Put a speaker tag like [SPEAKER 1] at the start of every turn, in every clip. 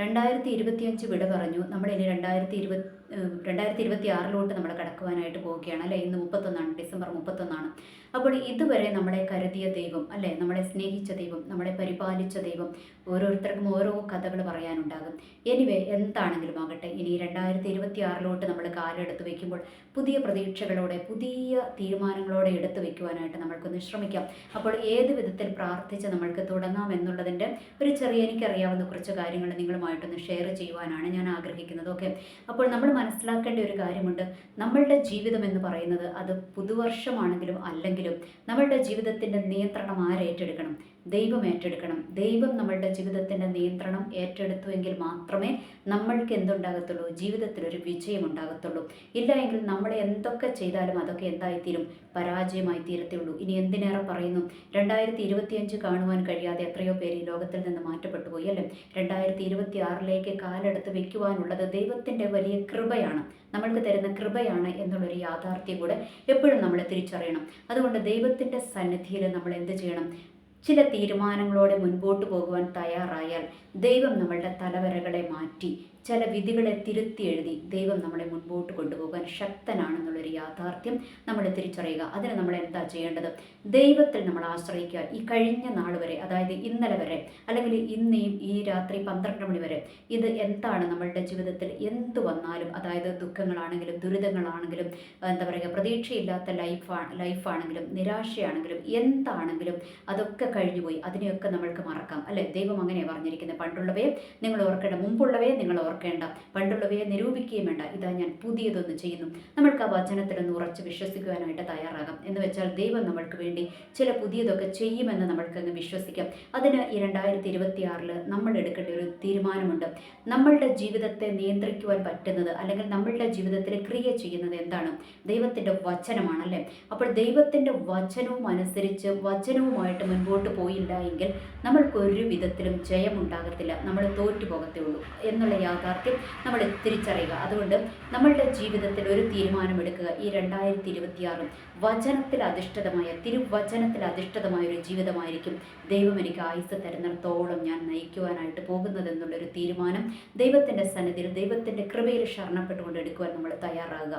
[SPEAKER 1] രണ്ടായിരത്തി ഇരുപത്തിയഞ്ച് വിട പറഞ്ഞു. നമ്മൾ ഇനി രണ്ടായിരത്തി ഇരുപത്തി രണ്ടായിരത്തി ഇരുപത്തി ആറിലോട്ട് നമ്മൾ കടക്കുവാനായിട്ട് പോവുകയാണ് അല്ലേ? ഇന്ന് മുപ്പത്തൊന്നാണ് ഡിസംബർ മുപ്പത്തൊന്നാണ്. അപ്പോൾ ഇതുവരെ നമ്മളെ കരുതിയ ദൈവം അല്ലേ? നമ്മളെ സ്നേഹിച്ച ദൈവം നമ്മളെ പരിപാലിച്ച ദൈവം ഓരോരുത്തർക്കും ഓരോ കഥകൾ പറയാനുണ്ടാകും. എനിവേ എന്താണെങ്കിലും ആകട്ടെ ഇനി രണ്ടായിരത്തി ഇരുപത്തി ആറിലോട്ട് നമ്മൾ കാലെടുത്ത് വെക്കുമ്പോൾ പുതിയ പ്രതീക്ഷകളോടെ പുതിയ തീരുമാനങ്ങളോടെ എടുത്തു വെക്കുവാനായിട്ട് നമ്മൾക്കൊന്ന് ശ്രമിക്കാം. അപ്പോൾ ഏത് വിധത്തിൽ പ്രാർത്ഥിച്ച് നമ്മൾക്ക് തുടങ്ങാം എന്നുള്ളതിന്റെ ഒരു ചെറിയ എനിക്കറിയാവുന്ന കുറച്ച് കാര്യങ്ങൾ നിങ്ങളുമായിട്ടൊന്ന് ഷെയർ ചെയ്യുവാനാണ് ഞാൻ ആഗ്രഹിക്കുന്നത്. ഓക്കെ അപ്പോൾ നമ്മൾ മനസ്സിലാക്കേണ്ട ഒരു കാര്യമുണ്ട്. നമ്മളുടെ ജീവിതം എന്ന് പറയുന്നത് അത് പുതുവർഷമാണെങ്കിലും അല്ലെങ്കിലും നമ്മളുടെ ജീവിതത്തിന്റെ നിയന്ത്രണം ആരേറ്റെടുക്കണം ദൈവം ഏറ്റെടുക്കണം. ദൈവം നമ്മളുടെ ജീവിതത്തിന്റെ നിയന്ത്രണം ഏറ്റെടുത്തുവെങ്കിൽ മാത്രമേ നമ്മൾക്ക് എന്തുണ്ടാകത്തുള്ളൂ? ജീവിതത്തിൽ ഒരു വിജയം ഉണ്ടാകത്തുള്ളൂ ഇല്ല എങ്കിൽ നമ്മൾ എന്തൊക്കെ ചെയ്താലും അതൊക്കെ എന്തായിത്തീരും? പരാജയമായി തീരത്തുള്ളൂ ഇനി എന്തിനേറെ പറയുന്നു? രണ്ടായിരത്തി ഇരുപത്തിയഞ്ച് കാണുവാൻ കഴിയാതെ എത്രയോ പേര് ഈ ലോകത്തിൽ നിന്ന് മാറ്റപ്പെട്ടു പോയി അല്ലേ? രണ്ടായിരത്തി ഇരുപത്തി ആറിലേക്ക് കാലെടുത്ത് വെക്കുവാനുള്ളത് ദൈവത്തിന്റെ വലിയ കൃപയാണ്. നമ്മൾക്ക് തരുന്ന കൃപയാണ് എന്നുള്ളൊരു യാഥാർത്ഥ്യം കൂടെ എപ്പോഴും നമ്മൾ തിരിച്ചറിയണം. അതുകൊണ്ട് ദൈവത്തിന്റെ സന്നിധിയിൽ നമ്മൾ എന്ത് ചെയ്യണം? ചില തീരുമാനങ്ങളോടെ മുൻപോട്ട് പോകുവാൻ തയ്യാറായാൽ ദൈവം നമ്മളുടെ തലവരകളെ മാറ്റി ചില വിധികളെ തിരുത്തി എഴുതി ദൈവം നമ്മളെ മുൻപോട്ട് കൊണ്ടുപോകാൻ ശക്തനാണെന്നുള്ളൊരു യാഥാർത്ഥ്യം നമ്മൾ തിരിച്ചറിയുക. അതിന് നമ്മൾ എന്താ ചെയ്യേണ്ടത്? ദൈവത്തിൽ നമ്മൾ ആശ്രയിക്കുക. ഈ കഴിഞ്ഞ നാൾ വരെ അതായത് ഇന്നലെ വരെ അല്ലെങ്കിൽ ഇന്നേയും ഈ രാത്രി പന്ത്രണ്ട് മണി വരെ ഇത് എന്താണ് നമ്മളുടെ ജീവിതത്തിൽ എന്ത് വന്നാലും അതായത് ദുഃഖങ്ങളാണെങ്കിലും ദുരിതങ്ങളാണെങ്കിലും എന്താ പറയുക പ്രതീക്ഷയില്ലാത്ത ലൈഫാണ് ലൈഫാണെങ്കിലും നിരാശയാണെങ്കിലും എന്താണെങ്കിലും അതൊക്കെ കഴിഞ്ഞുപോയി. അതിനെയൊക്കെ നമ്മൾക്ക് മറക്കാം. അല്ലേ? ദൈവം അങ്ങനെ പറഞ്ഞിരിക്കുന്നത്. പണ്ടുള്ളവയെ നിങ്ങൾ ഓർക്കേണ്ട മുമ്പുള്ളവയെ നിങ്ങൾ ഓർക്കേണ്ട പണ്ടുള്ളവയെ നിരൂപിക്കുകയും വേണ്ട. ഇതാ ഞാൻ പുതിയതൊന്ന് ചെയ്യുന്നു. നമ്മൾക്ക് ആ വചനത്തിലൊന്ന് ഉറച്ച് വിശ്വസിക്കുവാനായിട്ട് തയ്യാറാകാം. എന്ന് വെച്ചാൽ ദൈവം നമ്മൾക്ക് വേണ്ടി ചില പുതിയതൊക്കെ ചെയ്യുമെന്ന് നമ്മൾക്കങ്ങ് വിശ്വസിക്കാം. അതിന് ഈ രണ്ടായിരത്തി ഇരുപത്തി നമ്മൾ എടുക്കേണ്ട ഒരു തീരുമാനമുണ്ട്. നമ്മളുടെ ജീവിതത്തെ നിയന്ത്രിക്കുവാൻ പറ്റുന്നത് അല്ലെങ്കിൽ നമ്മളുടെ ജീവിതത്തിൽ ക്രിയ ചെയ്യുന്നത് എന്താണ്? ദൈവത്തിന്റെ വചനമാണല്ലേ? അപ്പോൾ ദൈവത്തിന്റെ വചനവും അനുസരിച്ച് വചനവുമായിട്ട് മുൻപോട്ട് പോയില്ല എങ്കിൽ നമ്മൾക്ക് ഒരു വിധത്തിലും ജയമുണ്ടാകത്തില്ല. നമ്മൾ തോറ്റു പോകത്തേ ഉള്ളൂ. എന്നുള്ള യാഥാർത്ഥ്യം നമ്മൾ തിരിച്ചറിയുക. അതുകൊണ്ട് നമ്മളുടെ ജീവിതത്തിൽ ഒരു തീരുമാനമെടുക്കുക. ഈ രണ്ടായിരത്തി ഇരുപത്തിയാറും വചനത്തിൽ അധിഷ്ഠിതമായ തിരുവചനത്തിൽ അധിഷ്ഠിതമായ ഒരു ജീവിതമായിരിക്കും ദൈവം എനിക്ക് ആയുസ് തരുന്നിടത്തോളം ഞാൻ നയിക്കുവാനായിട്ട് പോകുന്നത് പോകുന്നതെന്നുള്ളൊരു തീരുമാനം ദൈവത്തിന്റെ സന്നിധിയിൽ ദൈവത്തിന്റെ കൃപയിൽ ശരണപ്പെട്ടുകൊണ്ട് എടുക്കുവാൻ നമ്മൾ തയ്യാറാകുക.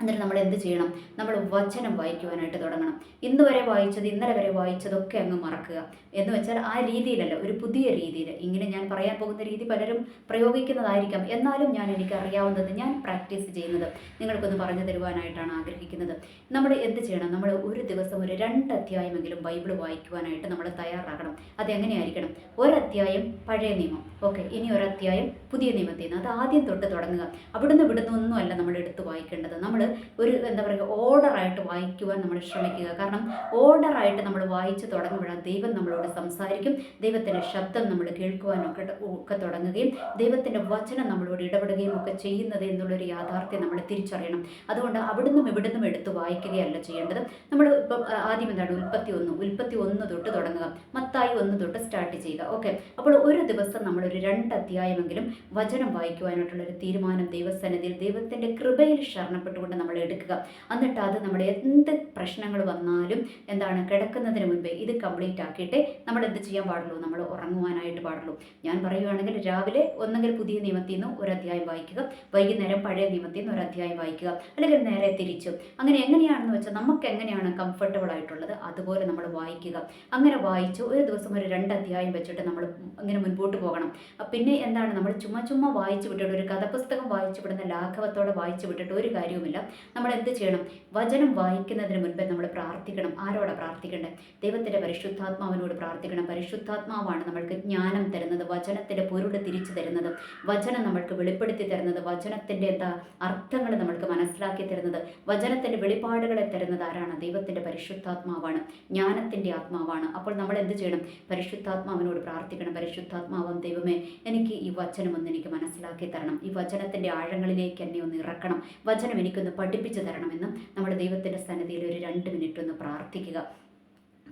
[SPEAKER 1] എന്നിട്ട് നമ്മൾ എന്ത് ചെയ്യണം? നമ്മൾ വചനം വായിക്കുവാനായിട്ട് തുടങ്ങണം. ഇന്ന് വരെ വായിച്ചത് ഇന്നലെ വരെ വായിച്ചതൊക്കെ അങ്ങ് മറക്കുക. എന്ന് വെച്ചാൽ ആ രീതിയിലല്ല ഒരു പുതിയ രീതിയിൽ. ഇങ്ങനെ ഞാൻ പറയാൻ പോകുന്ന രീതി പലരും പ്രയോഗിക്കുന്നതായിരിക്കാം. എന്നാലും ഞാൻ എനിക്ക് അറിയാവുന്നത് ഞാൻ പ്രാക്ടീസ് ചെയ്യുന്നത് നിങ്ങൾക്കൊന്ന് പറഞ്ഞു തരുവാനായിട്ടാണ് ആഗ്രഹിക്കുന്നത്. നമ്മൾ എന്ത് ചെയ്യണം? നമ്മൾ ഒരു ദിവസം ഒരു രണ്ട് അധ്യായമെങ്കിലും ബൈബിൾ വായിക്കുവാനായിട്ട് നമ്മൾ തയ്യാറാകണം. അതെങ്ങനെയായിരിക്കണം ഒരധ്യായം പഴയ നിയമം. ഓക്കെ ഇനി ഒരധ്യായം പുതിയ നിയമത്തിൽ നിന്ന്. അത് ആദ്യം തൊട്ട് തുടങ്ങുക. അവിടുന്ന് ഇവിടുന്ന് നമ്മൾ എടുത്ത് വായിക്കേണ്ടത്. നമ്മൾ ഒരു എന്താ പറയുക ഓർഡറായിട്ട് വായിക്കുവാൻ നമ്മൾ ശ്രമിക്കുക. കാരണം ഓർഡറായിട്ട് നമ്മൾ വായിച്ച് തുടങ്ങുമ്പോഴാണ് ദൈവം നമ്മളോട് സംസാരിക്കും ദൈവത്തിന്റെ ശബ്ദം നമ്മൾ കേൾക്കുവാനൊക്കെ ഒക്കെ തുടങ്ങുകയും ദൈവത്തിന്റെ വചനം നമ്മളോട് ഇടപെടുകയും ഒക്കെ ചെയ്യുന്നത് എന്നുള്ളൊരു യാഥാർത്ഥ്യം നമ്മൾ തിരിച്ചറിയണം. അതുകൊണ്ട് അവിടുന്നും ഇവിടുന്നും എടുത്ത് വായിക്കുകയല്ല ചെയ്യേണ്ടത്. നമ്മൾ ഇപ്പം ആദ്യം എന്താണ് ഉൽപ്പത്തി ഒന്ന് ഉൽപ്പത്തി ഒന്ന് തൊട്ട് തുടങ്ങുക. മത്തായി ഒന്ന് തൊട്ട് സ്റ്റാർട്ട് ചെയ്യുക. ഓക്കെ. അപ്പോൾ ഒരു ദിവസം നമ്മളൊരു രണ്ട് അധ്യായമെങ്കിലും വചനം വായിക്കുവാനായിട്ടുള്ള ഒരു തീരുമാനം ദൈവസന്നിധിയിൽ ദൈവത്തിന്റെ കൃപയിൽ ശരണപ്പെട്ടുകൊണ്ട് നമ്മൾ എടുക്കുക. എന്നിട്ട് അത് നമ്മുടെ എന്ത് പ്രശ്നങ്ങൾ വന്നാലും എന്താണ് കിടക്കുന്നതിന് മുൻപേ ഇത് കംപ്ലീറ്റ് ആക്കിയിട്ട് നമ്മൾ എന്ത് ചെയ്യാൻ പാടുള്ളൂ? നമ്മൾ ഉറങ്ങുവാനായിട്ട് പാടുള്ളൂ. ഞാൻ പറയുകയാണെങ്കിൽ രാവിലെ ഒന്നെങ്കിൽ പുതിയ നിയമത്തിൽ നിന്ന് ഒരു അധ്യായം വായിക്കുക വൈകുന്നേരം പഴയ നിയമത്തിൽ നിന്ന് ഒരു അധ്യായം വായിക്കുക അല്ലെങ്കിൽ നേരെ തിരിച്ചു. അങ്ങനെ എങ്ങനെയാണെന്ന് വെച്ചാൽ നമുക്ക് എങ്ങനെയാണ് കംഫർട്ടബിൾ ആയിട്ടുള്ളത്? അതുപോലെ നമ്മൾ വായിക്കുക. അങ്ങനെ വായിച്ചു ഒരു ദിവസം ഒരു രണ്ട് അധ്യായം വെച്ചിട്ട് നമ്മൾ ഇങ്ങനെ മുൻപോട്ട് പോകണം. പിന്നെ എന്താണ്? നമ്മൾ ചുമ്മാ ചുമ്മാ വായിച്ചു വിട്ടിട്ട് ഒരു കഥപുസ്തകം വായിച്ചു വിടുന്ന ലാഘവത്തോടെ വായിച്ചു വിട്ടിട്ട് ഒരു കാര്യവുമില്ല. നമ്മൾ എന്ത് ചെയ്യണം? വചനം വായിക്കുന്നതിന് മുൻപേ നമ്മൾ പ്രാർത്ഥിക്കണം. ആരോടാ പ്രാർത്ഥിക്കേണ്ടത്? ദൈവത്തിന്റെ പരിശുദ്ധാത്മാവിനോട് പ്രാർത്ഥിക്കണം. പരിശുദ്ധാത്മാവാണ് നമ്മൾക്ക് ജ്ഞാനം തരുന്നത് വചനത്തിന്റെ പൊരുൾ തിരിച്ചു തരുന്നത് വചനം നമ്മൾക്ക് വെളിപ്പെടുത്തി തരുന്നത് വചനത്തിന്റെ എന്താ അർത്ഥങ്ങൾ നമ്മൾക്ക് മനസ്സിലാക്കി തരുന്നത് വചനത്തിന്റെ വെളിപ്പാടുകളെ തരുന്നത് ആരാണ്? ദൈവത്തിന്റെ പരിശുദ്ധാത്മാവാണ് ജ്ഞാനത്തിന്റെ ആത്മാവാണ്. അപ്പോൾ നമ്മൾ എന്ത് ചെയ്യണം? പരിശുദ്ധാത്മാവിനോട് പ്രാർത്ഥിക്കണം. പരിശുദ്ധാത്മാവും ദൈവമേ എനിക്ക് ഈ വചനം ഒന്ന് എനിക്ക് മനസ്സിലാക്കി തരണം. ഈ വചനത്തിന്റെ ആഴങ്ങളിലേക്ക് എന്നെ ഒന്ന് ഇറക്കണം. വചനം എനിക്കൊന്ന് പഠിപ്പിച്ചു തരണമെന്നും നമ്മുടെ ദൈവത്തിന്റെ സന്നിധിയിൽ ഒരു രണ്ട് മിനിറ്റ് ഒന്ന് പ്രാർത്ഥിക്കുക.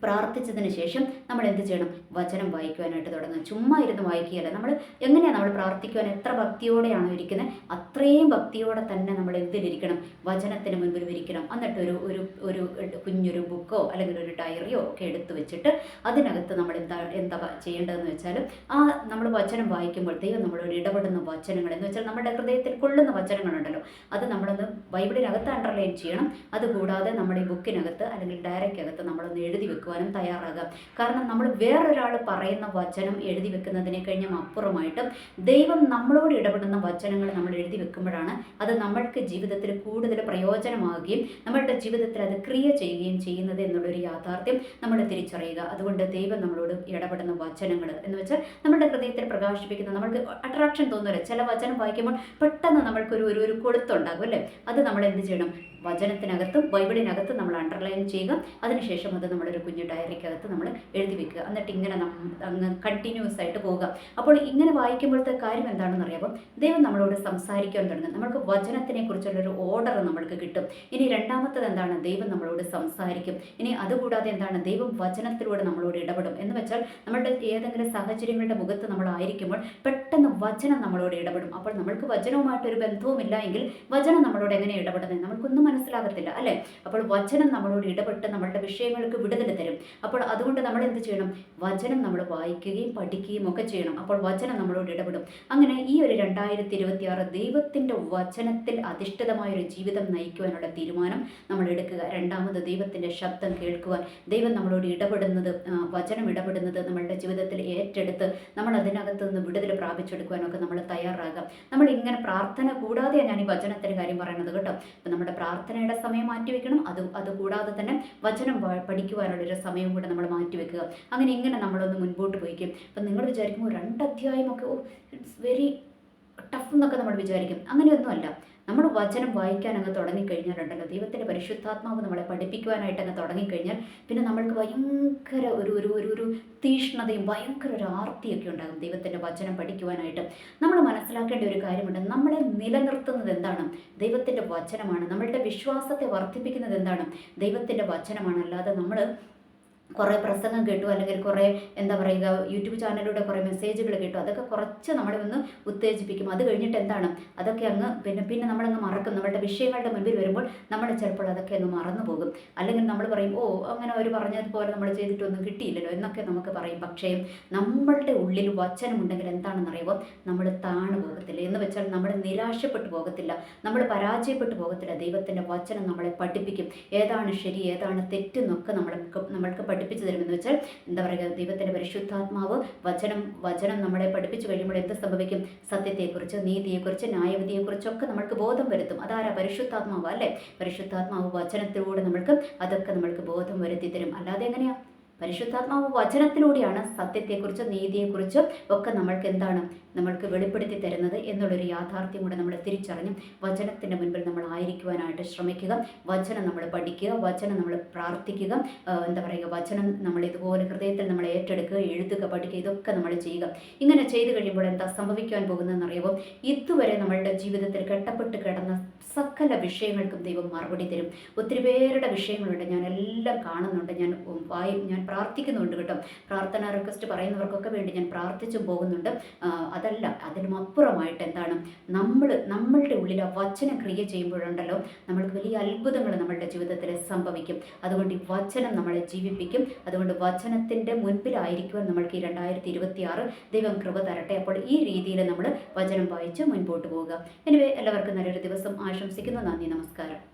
[SPEAKER 1] പ്രാർത്ഥിച്ചതിന് ശേഷം നമ്മൾ എന്ത് ചെയ്യണം? വചനം വായിക്കുവാനായിട്ട് തുടങ്ങും ചുമ്മാ ഇരുന്ന് വായിക്കുകയല്ല. നമ്മൾ എങ്ങനെയാണ് നമ്മൾ പ്രാർത്ഥിക്കുവാൻ എത്ര ഭക്തിയോടെയാണോ ഇരിക്കുന്നത്? അത്രയും ഭക്തിയോടെ തന്നെ നമ്മൾ എന്തിലിരിക്കണം? വചനത്തിന് മുൻപിൽ ഇരിക്കണം. എന്നിട്ട് ഒരു ഒരു ഒരു കുഞ്ഞൊരു ബുക്കോ അല്ലെങ്കിൽ ഒരു ഡയറിയോ ഒക്കെ എടുത്തു വെച്ചിട്ട് അതിനകത്ത് നമ്മൾ എന്താ എന്താ ചെയ്യേണ്ടതെന്ന് വെച്ചാൽ ആ നമ്മൾ വചനം വായിക്കുമ്പോൾ ദൈവം നമ്മളോട് ഇടപെടുന്ന വചനങ്ങൾ എന്ന് വെച്ചാൽ നമ്മുടെ ഹൃദയത്തിൽ കൊള്ളുന്ന വചനങ്ങളുണ്ടല്ലോ. അത് നമ്മളൊന്ന് ബൈബിളിനകത്ത് അണ്ടർലൈൻ ചെയ്യണം. അതുകൂടാതെ നമ്മുടെ ഈ ബുക്കിനകത്ത് അല്ലെങ്കിൽ ഡയറിക്കകത്ത് നമ്മളൊന്ന് എഴുതി വെക്കുവാനും തയ്യാറാകാം. കാരണം നമ്മൾ വേറൊരാൾ പറയുന്ന വചനം എഴുതി വെക്കുന്നതിനെ കഴിഞ്ഞും അപ്പുറമായിട്ട് ദൈവം നമ്മളോട് ഇടപെടുന്ന വചനങ്ങൾ നമ്മൾ എഴുതി വെക്കുമ്പോഴാണ് അത് നമ്മൾക്ക് ജീവിതത്തിൽ കൂടുതൽ പ്രയോജനമാകുകയും നമ്മളുടെ ജീവിതത്തിൽ അത് ക്രിയ ചെയ്യുകയും ചെയ്യുന്നത് എന്നുള്ളൊരു യാഥാർത്ഥ്യം നമ്മൾ തിരിച്ചറിയുക. അതുകൊണ്ട് ദൈവം നമ്മളോട് ഇടപെടുന്ന വചനങ്ങൾ എന്ന് വെച്ചാൽ നമ്മുടെ ഹൃദയത്തിൽ പ്രകാശിപ്പിക്കുന്ന നമ്മൾക്ക് അട്രാക്ഷൻ തോന്നുന്നില്ല ചില വചനം വായിക്കുമ്പോൾ പെട്ടെന്ന് നമ്മൾക്കൊരു ഒരു ഒരു കൊളുത്തുണ്ടാകും അല്ലേ? അത് നമ്മൾ എന്ത് ചെയ്യണം? വചനത്തിനകത്തും ബൈബിളിനകത്തും നമ്മൾ അണ്ടർലൈൻ ചെയ്യുക. അതിനുശേഷം അത് നമ്മളൊരു കുഞ്ഞു ഡയറിക്കകത്ത് നമ്മൾ എഴുതി വെക്കുക. എന്നിട്ട് ഇങ്ങനെ അങ്ങ് കണ്ടിന്യൂസ് ആയിട്ട് പോകുക അപ്പോൾ ഇങ്ങനെ വായിക്കുമ്പോഴത്തെ കാര്യം എന്താണെന്ന് അറിയാമോ ദൈവം നമ്മളോട് സംസാരിക്കാൻ തുടങ്ങും. നമ്മൾക്ക് വചനത്തിനെ കുറിച്ചുള്ളൊരു ഓർഡർ നമ്മൾക്ക് കിട്ടും. ഇനി രണ്ടാമത്തത് എന്താണ്? ദൈവം നമ്മളോട് സംസാരിക്കും. ഇനി അതുകൂടാതെ എന്താണ്? ദൈവം വചനത്തിലൂടെ നമ്മളോട് ഇടപെടും. എന്ന് വെച്ചാൽ നമ്മുടെ ഏതെങ്കിലും സാഹചര്യങ്ങളുടെ മുഖത്ത് നമ്മളായിരിക്കുമ്പോൾ പെട്ടെന്ന് വചനം നമ്മളോട് ഇടപെടും. അപ്പോൾ നമ്മൾക്ക് വചനവുമായിട്ടൊരു ബന്ധവുമില്ല എങ്കിൽ വചനം നമ്മളോട് എങ്ങനെ ഇടപെടുന്നത്? നമുക്കൊന്നും മനസ്സിലാകത്തില്ല അല്ലേ? അപ്പോൾ വചനം നമ്മളോട് ഇടപെട്ട് നമ്മളുടെ വിഷയങ്ങൾക്ക് വിടുതൽ തരും. അപ്പോൾ അതുകൊണ്ട് നമ്മൾ എന്ത് ചെയ്യണം? വചനം നമ്മൾ വായിക്കുകയും പഠിക്കുകയും ഒക്കെ ചെയ്യണം. അപ്പോൾ വചനം നമ്മളോട് ഇടപെടും. അങ്ങനെ ഈ ഒരു രണ്ടായിരത്തി ഇരുപത്തി ആറ് ദൈവത്തിന്റെ വചനത്തിൽ അധിഷ്ഠിതമായ ഒരു ജീവിതം നയിക്കുവാനുള്ള തീരുമാനം നമ്മൾ എടുക്കുക. രണ്ടാമത് ദൈവത്തിന്റെ ശബ്ദം കേൾക്കുവാൻ. ദൈവം നമ്മളോട് ഇടപെടുന്നത് വചനം ഇടപെടുന്നത് നമ്മളുടെ ജീവിതത്തിൽ ഏറ്റെടുത്ത് നമ്മൾ അതിനകത്ത് നിന്ന് വിടുതൽ പ്രാപിച്ചെടുക്കുവാനൊക്കെ നമ്മൾ തയ്യാറാകാം. നമ്മൾ ഇങ്ങനെ പ്രാർത്ഥന കൂടാതെ ഞാൻ ഈ വചനത്തിന്റെ കാര്യം പറയുന്നത് കേട്ടോ. അപ്പം നമ്മുടെ പ്രാർത്ഥനയുടെ സമയം മാറ്റിവെക്കണം. അത് അതുകൂടാതെ തന്നെ വചനം പഠിക്കുവാനുള്ളൊരു സമയം കൂടെ നമ്മൾ മാറ്റിവെക്കുക. അങ്ങനെ ഇങ്ങനെ നമ്മളൊന്ന് മുൻപോട്ട് പോയിക്കും. അപ്പം നിങ്ങൾ വിചാരിക്കുമ്പോൾ രണ്ട് അധ്യായമൊക്കെ ഓ ഇറ്റ്സ് വെരി ടഫ് എന്നൊക്കെ നമ്മൾ വിചാരിക്കും. അങ്ങനെയൊന്നുമല്ല. നമ്മൾ വചനം വായിക്കാൻ അങ്ങ് തുടങ്ങിക്കഴിഞ്ഞാലുണ്ടല്ലോ ദൈവത്തിന്റെ പരിശുദ്ധാത്മാവ് നമ്മളെ പഠിപ്പിക്കുവാനായിട്ട് അങ്ങ് തുടങ്ങിക്കഴിഞ്ഞാൽ പിന്നെ നമ്മൾക്ക് ഭയങ്കര ഒരു ഒരു ഒരു ഒരു തീഷ്ണതയും ഭയങ്കര ഒരു ആർത്തിയൊക്കെ ഉണ്ടാകും ദൈവത്തിന്റെ വചനം പഠിക്കുവാനായിട്ട്. നമ്മൾ മനസ്സിലാക്കേണ്ട ഒരു കാര്യമുണ്ട്. നമ്മളെ നിലനിർത്തുന്നത് എന്താണ്? ദൈവത്തിന്റെ വചനമാണ്. നമ്മളുടെ വിശ്വാസത്തെ വർദ്ധിപ്പിക്കുന്നത് എന്താണ്? ദൈവത്തിന്റെ വചനമാണ്. അല്ലാതെ നമ്മൾ കുറേ പ്രസംഗം കേട്ടു അല്ലെങ്കിൽ കുറേ എന്താ പറയുക യൂട്യൂബ് ചാനലിലൂടെ കുറേ മെസ്സേജുകൾ കേട്ടു. അതൊക്കെ കുറച്ച് നമ്മളെ ഒന്ന് ഉത്തേജിപ്പിക്കും. അത് കഴിഞ്ഞിട്ട് എന്താണ്? അതൊക്കെ അങ്ങ് പിന്നെ പിന്നെ നമ്മളങ്ങ് മറക്കും. നമ്മളുടെ വിഷയങ്ങളുടെ മുൻപിൽ വരുമ്പോൾ നമ്മൾ ചിലപ്പോൾ അതൊക്കെ അങ്ങ് മറന്നു പോകും. അല്ലെങ്കിൽ നമ്മൾ പറയും ഓ അങ്ങനെ അവർ പറഞ്ഞതുപോലെ നമ്മൾ ചെയ്തിട്ടൊന്നും കിട്ടിയില്ലല്ലോ എന്നൊക്കെ നമുക്ക് പറയും. പക്ഷേ നമ്മളുടെ ഉള്ളിൽ വചനമുണ്ടെങ്കിൽ എന്താണെന്ന് അറിയുമ്പോൾ നമ്മൾ താണു പോകത്തില്ല. എന്ന് വെച്ചാൽ നമ്മൾ നിരാശപ്പെട്ടു പോകത്തില്ല. നമ്മൾ പരാജയപ്പെട്ടു പോകത്തില്ല. ദൈവത്തിന്റെ വചനം നമ്മളെ പഠിപ്പിക്കും. ഏതാണ് ശരി ഏതാണ് തെറ്റെന്നൊക്കെ നമ്മൾക്ക് നമ്മൾക്ക് പഠിപ്പിച്ചു തരുമെന്ന് വെച്ചാൽ എന്താ പറയുക ദൈവത്തിന്റെ പരിശുദ്ധാത്മാവ് വചനം വചനം നമ്മളെ പഠിപ്പിച്ചു കഴിയുമ്പോൾ എന്ത് സംഭവിക്കും? സത്യത്തെക്കുറിച്ച് നീതിയെക്കുറിച്ച് ന്യായവിധിയെക്കുറിച്ചൊക്കെ നമ്മൾക്ക് ബോധം വരുത്തും. അതാരാ? പരിശുദ്ധാത്മാവ് അല്ലേ? പരിശുദ്ധാത്മാവ് വചനത്തിലൂടെ നമ്മൾക്ക് അതൊക്കെ നമ്മൾക്ക് ബോധം വരുത്തി തരും. അല്ലാതെ എങ്ങനെയാ? പരിശുദ്ധാത്മാവ് വചനത്തിലൂടെയാണ് സത്യത്തെക്കുറിച്ചും നീതിയെക്കുറിച്ചും ഒക്കെ നമ്മൾക്ക് എന്താണ് നമ്മൾക്ക് വെളിപ്പെടുത്തി തരുന്നത് എന്നുള്ളൊരു യാഥാർത്ഥ്യം കൂടെ നമ്മൾ തിരിച്ചറിഞ്ഞ് വചനത്തിന്റെ മുൻപിൽ നമ്മൾ ആയിരിക്കുവാനായിട്ട് ശ്രമിക്കുക. വചനം നമ്മൾ പഠിക്കുക. വചനം നമ്മൾ പ്രാർത്ഥിക്കുക. എന്താ പറയുക വചനം നമ്മൾ ഇതുപോലെ ഹൃദയത്തിൽ നമ്മൾ ഏറ്റെടുക്കുക എഴുതുക പഠിക്കുക ഇതൊക്കെ നമ്മൾ ചെയ്യുക. ഇങ്ങനെ ചെയ്തു കഴിയുമ്പോൾ എന്താ സംഭവിക്കാൻ പോകുന്നതെന്ന് ഇതുവരെ നമ്മളുടെ ജീവിതത്തിൽ കെട്ടപ്പെട്ട് കിടന്ന സകല വിഷയങ്ങൾക്കും ദൈവം മറുപടി തരും. ഒത്തിരി പേരുടെ വിഷയങ്ങളുണ്ട്. ഞാൻ എല്ലാം കാണുന്നുണ്ട്. ഞാൻ വായി ഞാൻ പ്രാർത്ഥിക്കുന്നുണ്ട് കേട്ടോ. പ്രാർത്ഥന റിക്വസ്റ്റ് പറയുന്നവർക്കൊക്കെ വേണ്ടി ഞാൻ പ്രാർത്ഥിച്ചു പോകുന്നുണ്ട്. അതല്ല അതിനും അപ്പുറമായിട്ട് എന്താണ്? നമ്മൾ നമ്മളുടെ ഉള്ളിൽ ആ വചനം ക്രിയ ചെയ്യുമ്പോഴുണ്ടല്ലോ നമ്മൾക്ക് വലിയ അത്ഭുതങ്ങൾ നമ്മളുടെ ജീവിതത്തിൽ സംഭവിക്കും. അതുകൊണ്ട് ഈ വചനം നമ്മളെ ജീവിപ്പിക്കും. അതുകൊണ്ട് വചനത്തിന്റെ മുൻപിലായിരിക്കുവാൻ നമ്മൾക്ക് ഈ രണ്ടായിരത്തി ഇരുപത്തി ആറ് ദൈവം കൃപ തരട്ടെ. അപ്പോൾ ഈ രീതിയിൽ നമ്മൾ വചനം വായിച്ച് മുൻപോട്ട് പോവുക. എനിവേ എല്ലാവർക്കും നല്ലൊരു ദിവസം ആശംസിക്കുന്നു. നന്ദി നമസ്കാരം.